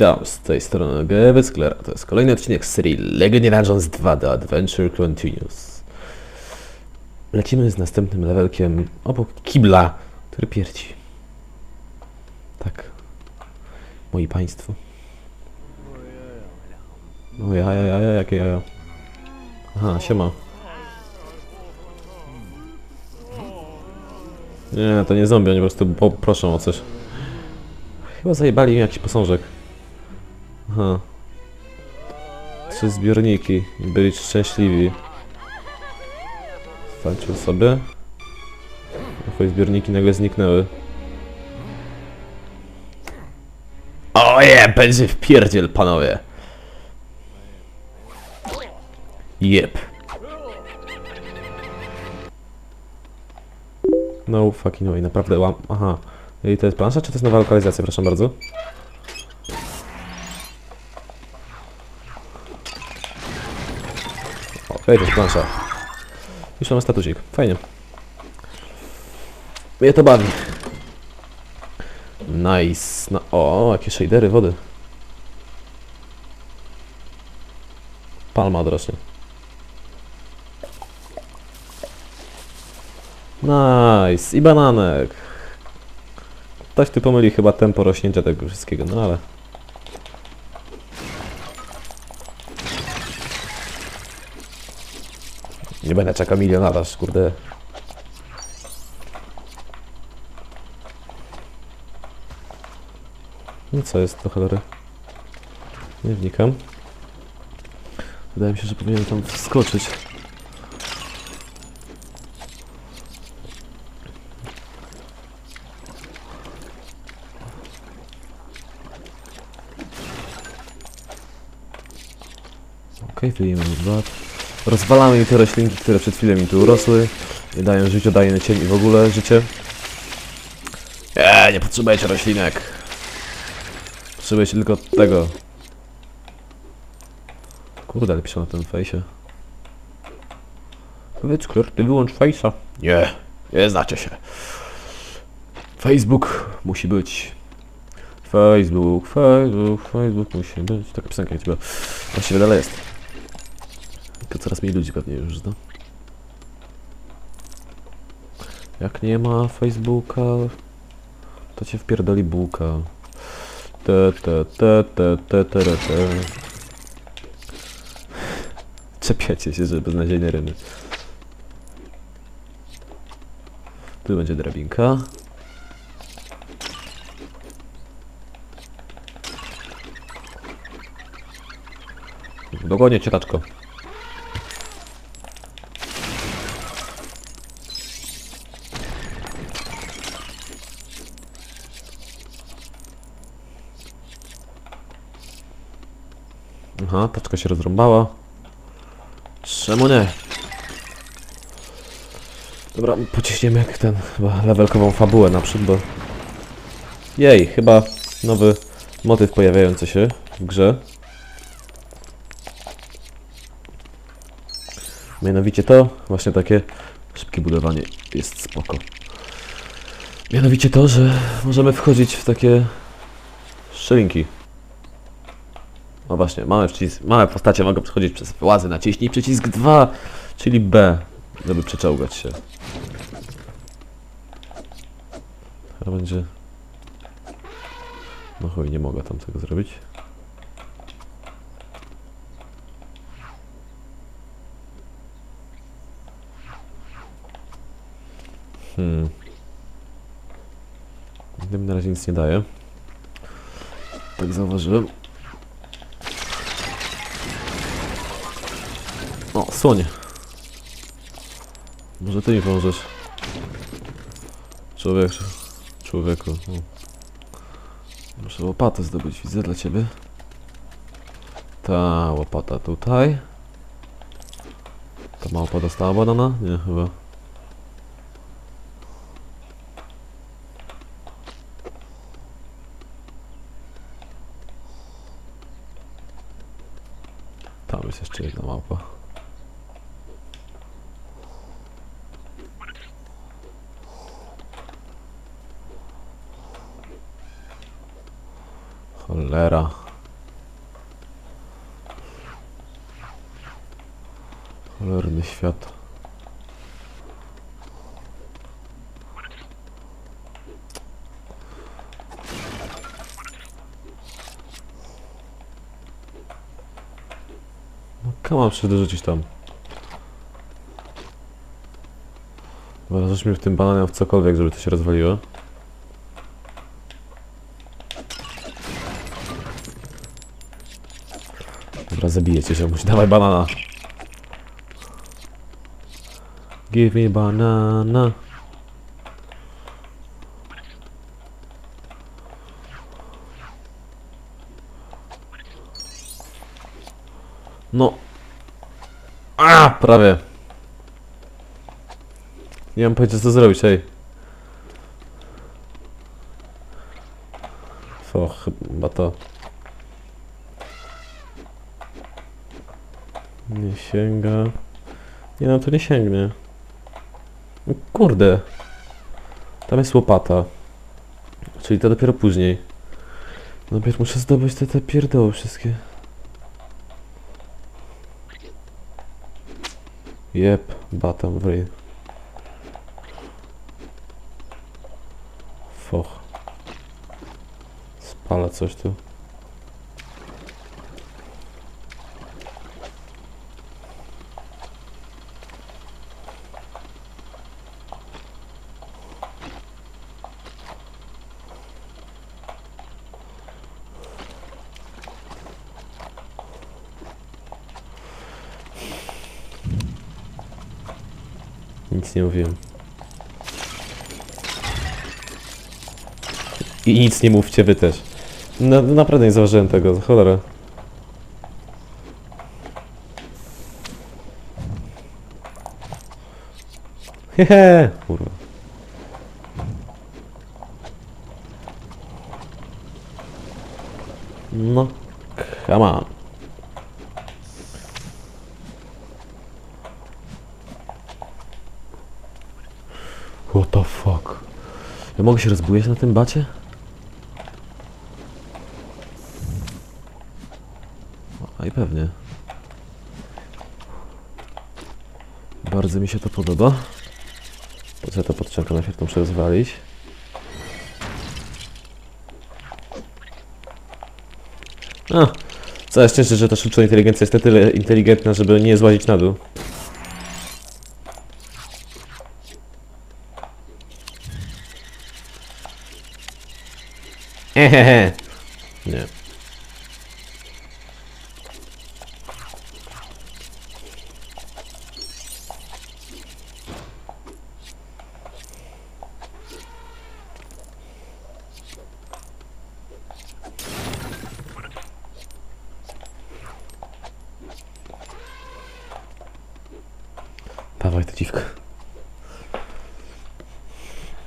Witam, z tej strony Gewex Klera. To jest kolejny odcinek z serii Legendary Dungeons 2 The Adventure Continues. Lecimy z następnym levelkiem obok kibla, który pierci. Tak. Moi państwo. O ja, ja, ja, ja, jakie jaja. Aha, siema. Nie, to nie zombie, oni po prostu proszą o coś. Chyba zajebali mi jakiś posążek. Aha. Trzy zbiorniki i byli szczęśliwi. Walczył sobie. Twoje zbiorniki nagle zniknęły. Oje, będzie wpierdziel, panowie. Jep. No fucking way, naprawdę łam... Aha. I to jest plansza, czy to jest nowa lokalizacja? Proszę bardzo. Jest plansza. Już mamy statusik. Fajnie. Mnie to bawi. Nice. No, o, jakie shadery wody. Palma odrośnie. Nice. I bananek. Ktoś tu pomyli chyba tempo rośnięcia tego wszystkiego, no ale... Nie będę czekał milionarz, kurde. No co jest to cholery? Nie wnikam. Wydaje mi się, że powinienem tam wskoczyć. Okej, wyjemy dwa. Rozwalamy mi te roślinki, które przed chwilą mi tu urosły. Nie dają życiu, dają cień i w ogóle życie. Eee, nie potrzebujecie roślinek. Potrzebujecie tylko tego. Kurde, ale piszę na tym fejsie. Powiedz, Claire, ty wyłącz fejsa. Nie, nie znacie się. Facebook musi być. Facebook, Facebook, Facebook musi być. Taka piosenka ciebie. Właściwie dalej jest. Tylko coraz mniej ludzi pewnie już zna. Jak nie ma Facebooka, to cię wpierdoli bułka. Te, te, te, te, te, te, te, te. Czepiacie się, że beznadziejne rymy. Tu będzie drabinka. Dogonię cię, taczko. Aha, taczka się rozrąbała. Czemu nie? Dobra, pociśniemy jak ten, chyba levelkową fabułę naprzód, bo... Jej, chyba nowy motyw pojawiający się w grze. Mianowicie to, właśnie takie szybkie budowanie jest spoko. Mianowicie to, że możemy wchodzić w takie szczelinki. No właśnie, małe, małe postacie mogą przechodzić przez łazy. Naciśnij przycisk 2, czyli B, żeby przeczołgać się. Teraz będzie... No chuj, nie mogę tam tego zrobić. Hmm. Tym na razie nic nie daje. Tak zauważyłem. Słonie. Może ty mi pomożesz. Człowiek, człowieku. Muszę łopatę zdobyć, widzę dla ciebie. Ta łopata tutaj. Ta małpa dostała banana? Nie, chyba. Tam jest jeszcze jedna małpa. Cholera. Cholerny świat. No kama przydorzucić tam. Dobra, rzuć mi w tym bananem w cokolwiek, żeby to się rozwaliło. Zabiję cię, ziomuś. Dawaj banana. Give me banana. No. A, prawie. Nie mam pojęcia co zrobić, hej. O, chyba to. Nie sięga. Nie no, to nie sięgnie. No Kurde. Tam jest łopata. Czyli to dopiero później. Najpierw muszę zdobyć te, te pierdoły wszystkie. Jep, batam w ryj. Foch. Spala coś tu. Nic nie mówiłem. I nic nie mówcie wy też. No, naprawdę nie zauważyłem tego, za. Hehe, kurwa. No, come on. What the fuck? Ja mogę się rozbujać na tym bacie? A i pewnie. Bardzo mi się to podoba. Po co to podciągam? Najpierw to muszę rozwalić. A, całe szczęście, że ta sztuczna inteligencja jest na tyle inteligentna, żeby nie złazić na dół. Nie.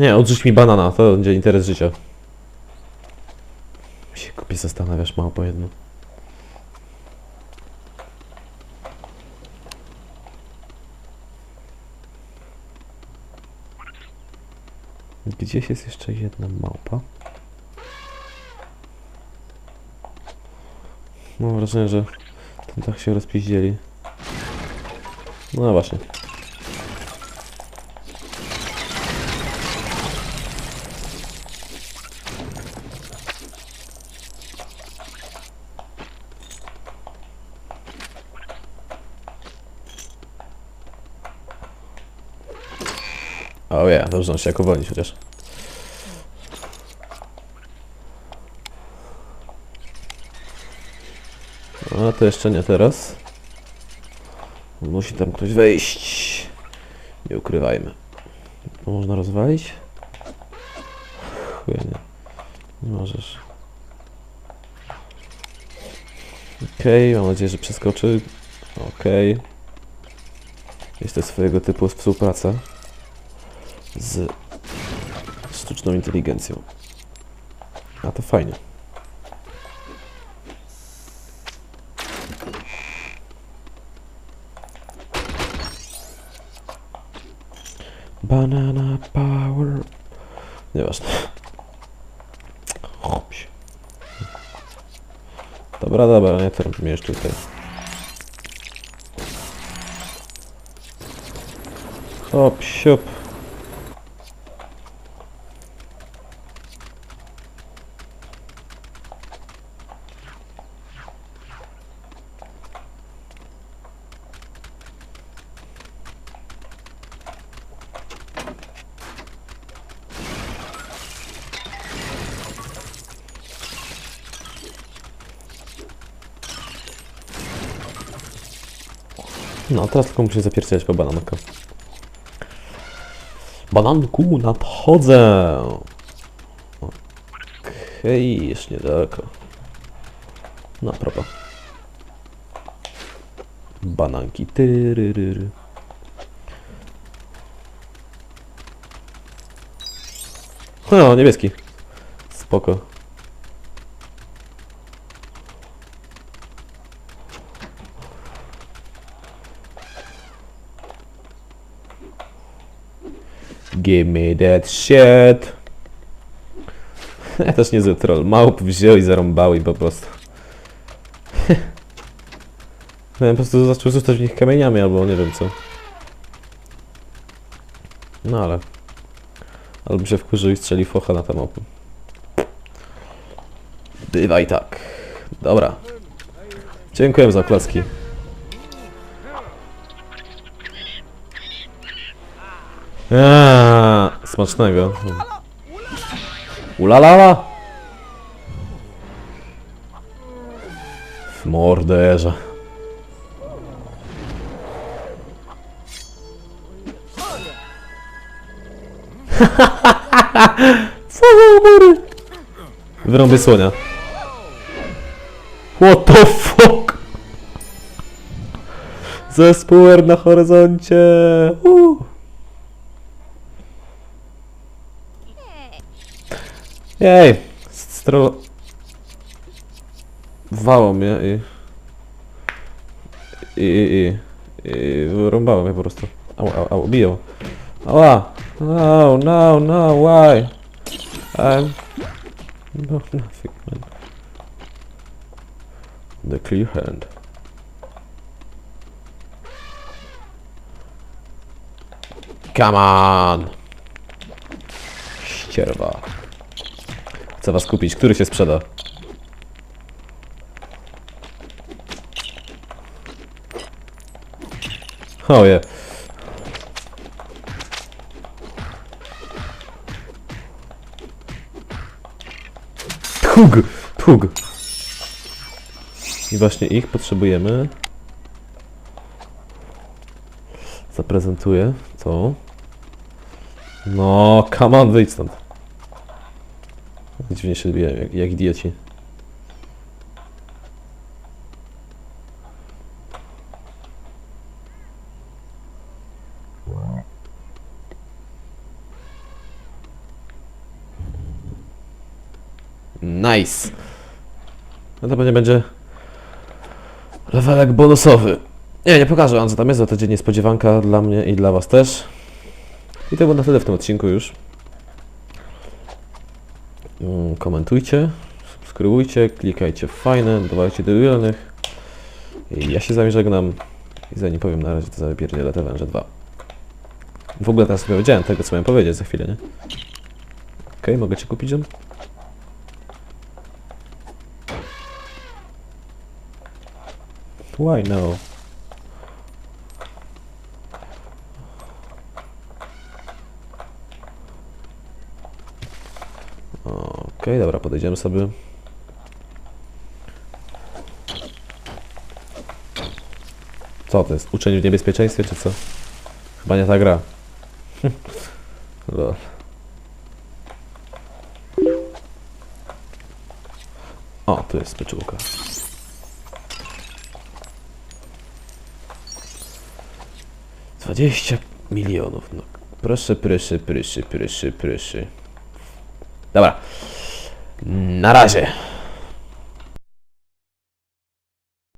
Nie, odrzuć mi banana, to będzie interes życia. Zastanawiasz mało po jedno. Gdzieś jest jeszcze jedna małpa. Mam wrażenie, że ten dach się rozpiździeli. No właśnie. O ja, dobrze, on się jako wolnić chociaż. A to jeszcze nie teraz. Musi tam ktoś wejść. Nie ukrywajmy. To można rozwalić? Chuj, nie. Nie możesz. Okej, mam nadzieję, że przeskoczy. Okej. Jest to swojego typu współpraca z sztuczną inteligencją. A to fajnie. Banana power. Nieważne. Dobra, dobra, nie to robimy jeszcze tutaj. Hop, siup. No, teraz tylko muszę zapierdzielać po bananka. Bananku, nadchodzę! Okej, jeszcze niedaleko. No, propa. Bananki, tyryryry. O, niebieski. Spoko. Give me that shit. Też niezły troll. Małp wziął i zarąbał i po prostu. No, ja po prostu zaczął rzucać w nich kamieniami albo nie wiem co. No ale. Albo się wkurzył i strzeli focha na tę małpę. Bywaj tak. Dobra. Dziękuję za klaski. Eee, smacznego. Ulalala! W morderze. Co za ubory? Wyrąbię słonia. What the fuck? Zespół R na horyzoncie. Uh. Jej, stro... Wało mnie i... I, i, i, i wyrąbało mnie po prostu. Au, au, au, biją. Ała! No, no, no, why? I'm... No, nothing, man. The clear hand. Come on! Ścierwa. Chcę was kupić. Który się sprzeda? Oje. Tług! Tług! I właśnie ich potrzebujemy. Zaprezentuję to. No, come on, wyjdź stąd. Dziwnie się odbijają, jak, jak idioci. Nice! No to pewnie będzie levelek bonusowy. Nie, nie pokażę wam co tam jest, to będzie niespodziewanka dla mnie i dla was też. I to było na tyle w tym odcinku już. Mm, komentujcie, subskrybujcie, klikajcie w fajne, dodawajcie do ulubionych. Ja się z wami żegnam. I zanim powiem na razie, to zapierdzielę te węże 2. W ogóle teraz sobie powiedziałem tego, co miałem powiedzieć za chwilę, nie? Okej, mogę cię kupić, John? Why no? Dobra, podejdziemy sobie. Co to jest? Uczeń w niebezpieczeństwie, czy co? Chyba nie ta gra. O, tu jest pyczółka. Dwadzieścia milionów, no. Proszę, proszę, proszę, proszę, proszę. Dobra. Na razie.